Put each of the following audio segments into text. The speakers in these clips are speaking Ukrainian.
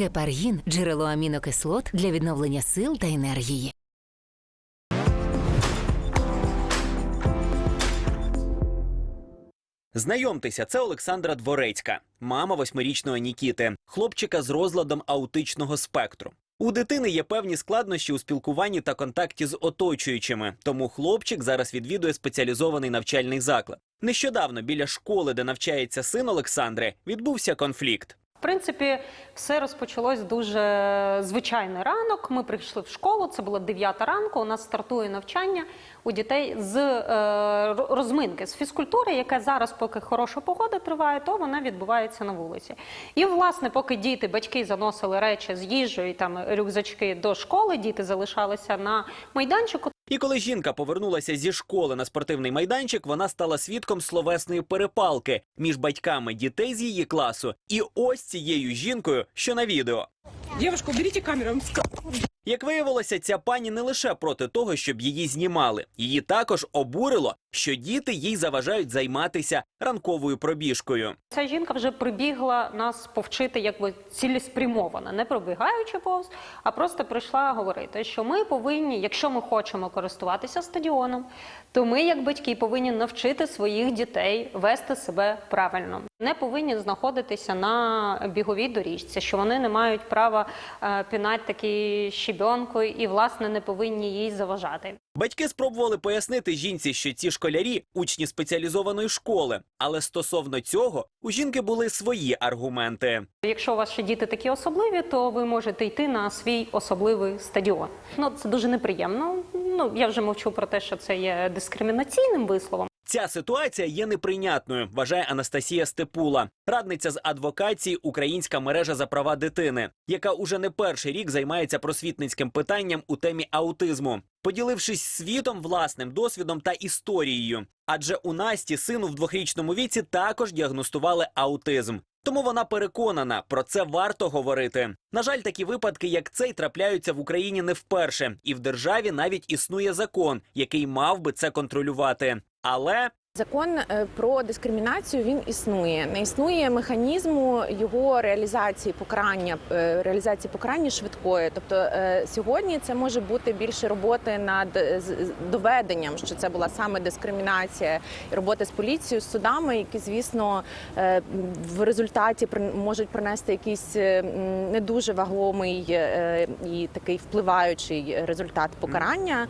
Гепаргін джерело амінокислот для відновлення сил та енергії. Знайомтеся, це Олександра Дворецька, мама восьмирічного Нікіти, хлопчика з розладом аутичного спектру. У дитини є певні складнощі у спілкуванні та контакті з оточуючими, тому хлопчик зараз відвідує спеціалізований навчальний заклад. Нещодавно біля школи, де навчається син Олександри, відбувся конфлікт. В принципі, все розпочалось дуже звичайний ранок. Ми прийшли в школу. Це було 9 ранку. У нас стартує навчання у дітей з е, розминки з фізкультури, яка зараз, поки хороша погода триває, то вона відбувається на вулиці. І власне, поки діти, батьки заносили речі з їжею, там рюкзачки до школи, діти залишалися на майданчику. І коли жінка повернулася зі школи на спортивний майданчик, вона стала свідком словесної перепалки між батьками дітей з її класу і ось цією жінкою, що на відео. Дівчинку, беріть камеру. Як виявилося, ця пані не лише проти того, щоб її знімали. Її також обурило, що діти їй заважають займатися ранковою пробіжкою. Ця жінка вже прибігла нас повчити якби цілеспрямовано, не пробігаючи повз, а просто прийшла говорити, що ми повинні, якщо ми хочемо користуватися стадіоном, то ми, як батьки, повинні навчити своїх дітей вести себе правильно. Не повинні знаходитися на біговій доріжці, що вони не мають права е, пінати такі щебенкою і, власне, не повинні їй заважати. Батьки спробували пояснити жінці, що ці школярі учні спеціалізованої школи, але стосовно цього у жінки були свої аргументи. Якщо ваші діти такі особливі, то ви можете йти на свій особливий стадіон. Ну це дуже неприємно. Ну я вже мовчу про те, що це є дискримінаційним висловом. Ця ситуація є неприйнятною, вважає Анастасія Степула, радниця з адвокації Українська мережа за права дитини, яка уже не перший рік займається просвітницьким питанням у темі аутизму, поділившись світом власним досвідом та історією. Адже у Насті сину в двохрічному віці також діагностували аутизм. Тому вона переконана, про це варто говорити. На жаль, такі випадки, як цей, трапляються в Україні не вперше, і в державі навіть існує закон, який мав би це контролювати. Але Закон е, про дискримінацію він існує. Не існує механізму його реалізації покарання, е, реалізації покарання швидкої. Тобто е, сьогодні це може бути більше роботи над доведенням, що це була саме дискримінація, і роботи з поліцією, з судами, які, звісно, в результаті можуть принести якийсь не дуже вагомий і такий впливаючий результат покарання,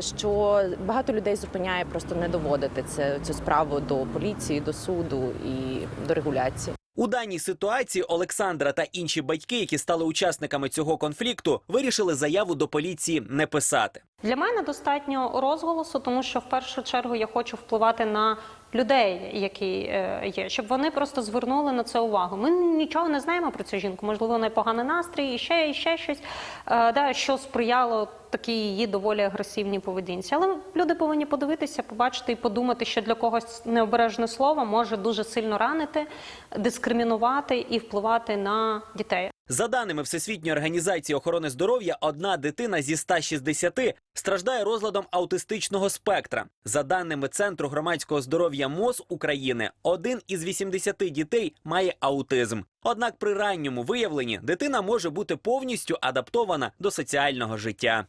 що багато людей зупиняє просто не доводити це цю справу до поліції, до суду і до регуляції. у даній ситуації Олександра та інші батьки, які стали учасниками цього конфлікту, вирішили заяву до поліції не писати. Для мене достатньо розголосу, тому що в першу чергу я хочу впливати на людей, які е, є, щоб вони просто звернули на це увагу. Ми нічого не знаємо про цю жінку. Можливо, у поганий настрій, і ще, і ще щось, е, да, що сприяло такій її доволі агресивній поведінці. Але люди повинні подивитися, побачити і подумати, що для когось необережне слово може дуже сильно ранити, дискримінувати і впливати на дітей. За даними Всесвітньої організації охорони здоров'я, одна дитина зі 160 страждає розладом аутистичного спектра. За даними Центру громадського здоров'я МОЗ України, один із 80 дітей має аутизм. Однак при ранньому виявленні дитина може бути повністю адаптована до соціального життя.